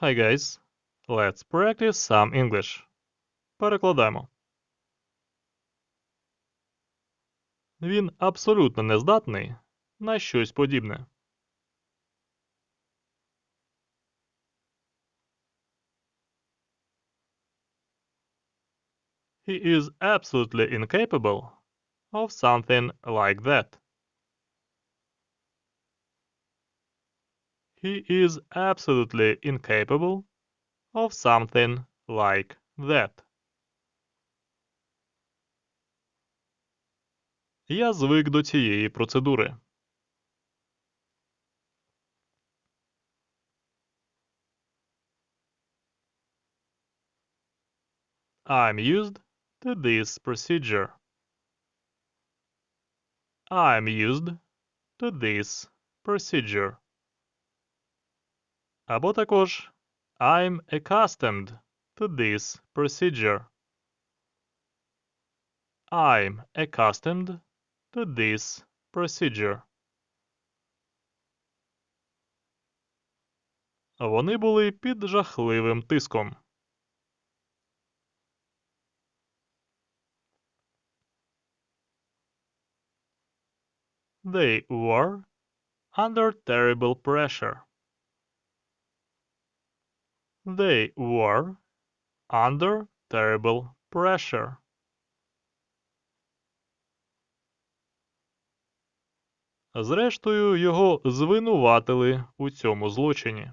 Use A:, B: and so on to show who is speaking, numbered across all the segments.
A: Hi guys, let's practice some English. Перекладаємо. Він абсолютно не здатний на щось подібне. He is absolutely incapable of something like that. He is absolutely incapable of something like that. Я звик до цієї процедури. I'm used to this procedure. I'm used to this procedure. Або також I'm accustomed to this procedure. I'm accustomed to this procedure. Вони були під жахливим тиском. They were under terrible pressure. They were under terrible pressure. Зрештою, його звинуватили у цьому злочині.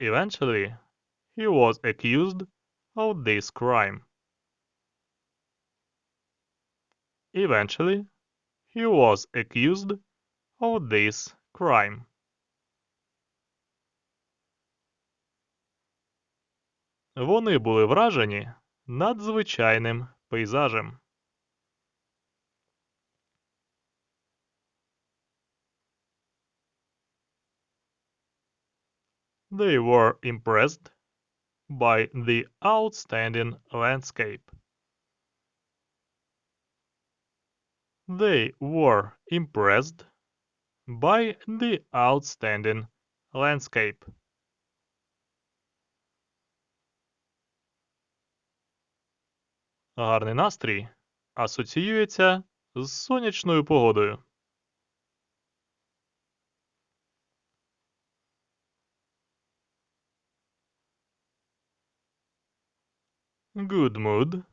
A: Eventually, he was accused of this crime. Eventually, he was accused of this crime. Вони були вражені надзвичайним пейзажем. They were impressed by the outstanding landscape. They were impressed by the outstanding landscape. Гарний настрій асоціюється з сонячною погодою. Good mood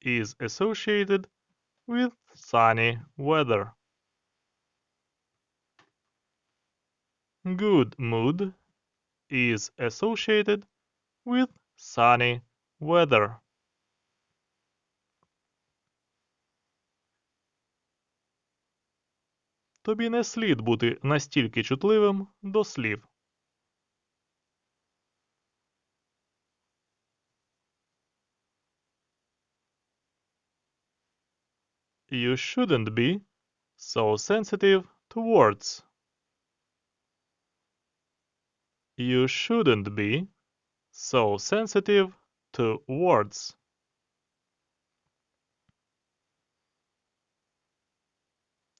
A: is associated with sunny weather. Good mood is associated with sunny weather. Тобі не слід бути настільки чутливим до слів. You shouldn't be so sensitive to words. You shouldn't be so sensitive to words.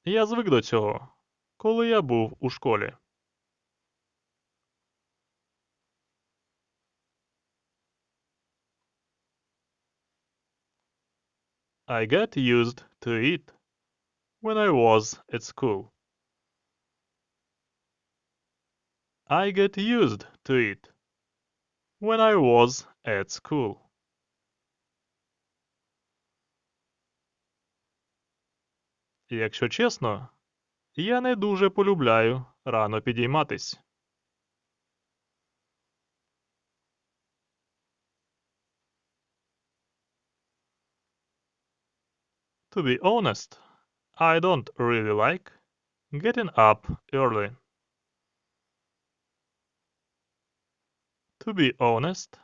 A: Я звик до цього, коли я був у школі. I got used to it when I was at school. I got used to it when I was at school. Якщо чесно, я не дуже полюбляю рано підійматись. To be honest, I don't really like getting up early. To be honest,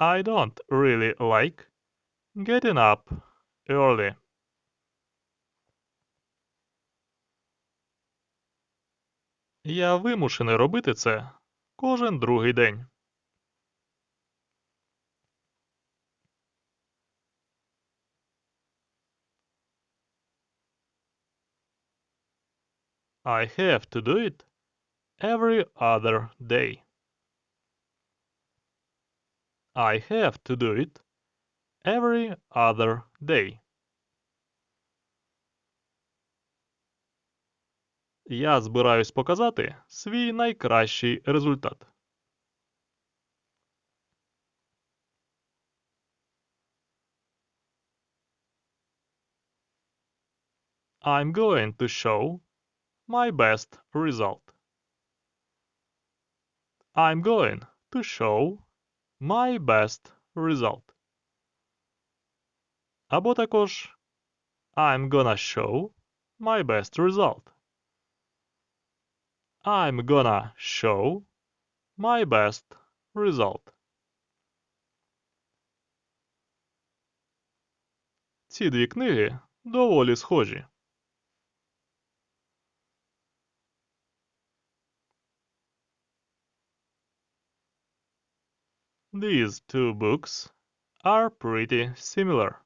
A: I don't really like getting up early. Я вимушений робити це кожен другий день. I have to do it every other day. I have to do it every other day. Я збираюсь показати свій найкращий результат. I'm going to show my best result. I'm going to show my best result. Або також I'm gonna show my best result. I'm gonna show my best result. Ці дві книги доволі схожі. These two books are pretty similar.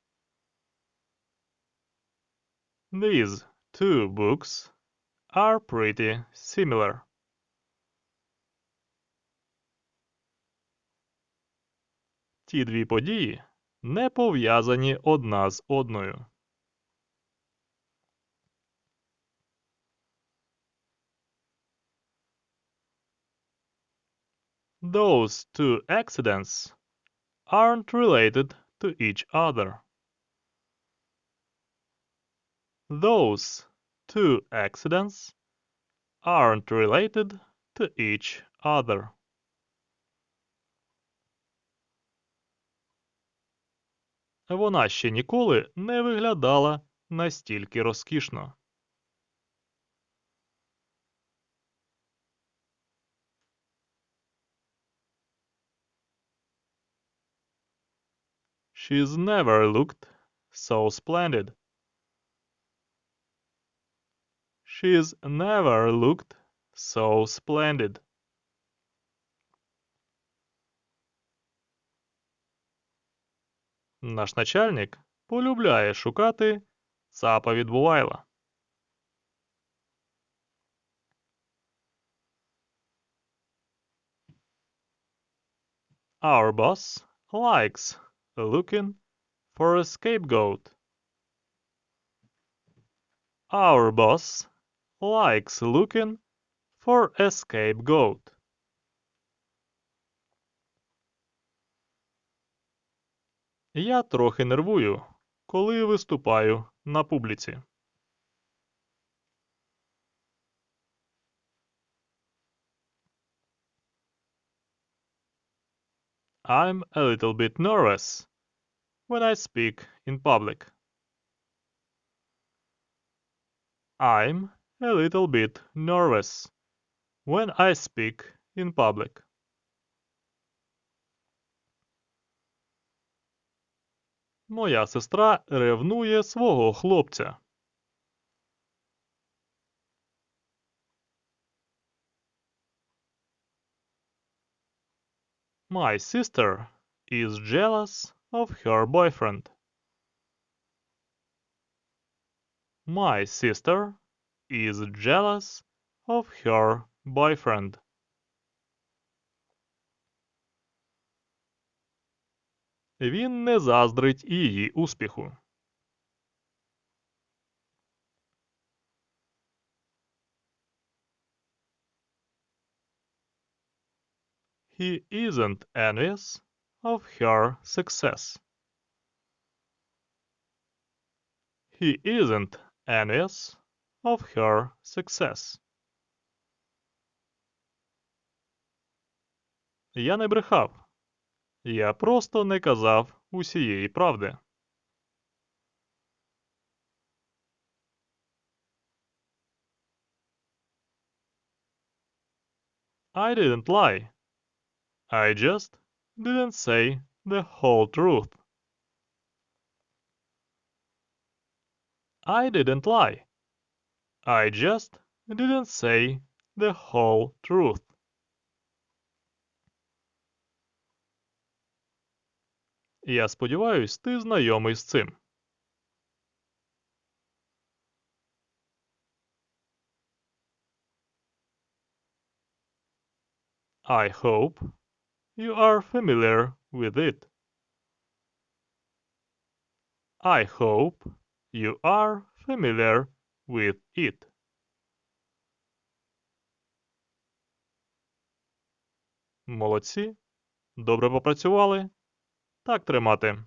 A: These two books are pretty similar. Ті дві події не пов'язані одна з одною. Those two accidents aren't related to each other. Those two accidents aren't related to each other. Вона ще ніколи не виглядала настільки розкішно. She's never looked so splendid. She's never looked so splendid. Наш начальник полюбляє шукати цапа відбувайла. Our boss likes looking for a scapegoat. Our boss likes looking for a scapegoat. Я трохи нервую, коли виступаю на публіці. I'm a little bit nervous when I speak in public. I'm a little bit nervous when I speak in public. Моя сестра ревнує свого хлопця. My sister is jealous of her boyfriend. My sister is jealous of her boyfriend. Він не заздрить її успіху. He isn't envious of her success. He isn't envious of her success. Я не брехав. Я просто не казав усієї правди. I didn't lie. I just didn't say the whole truth. I didn't lie. I just didn't say the whole truth. Я сподіваюсь, ти знайомий з цим. I hope you are familiar with it. I hope you are familiar with it. Молодці. Добре попрацювали. Так тримати.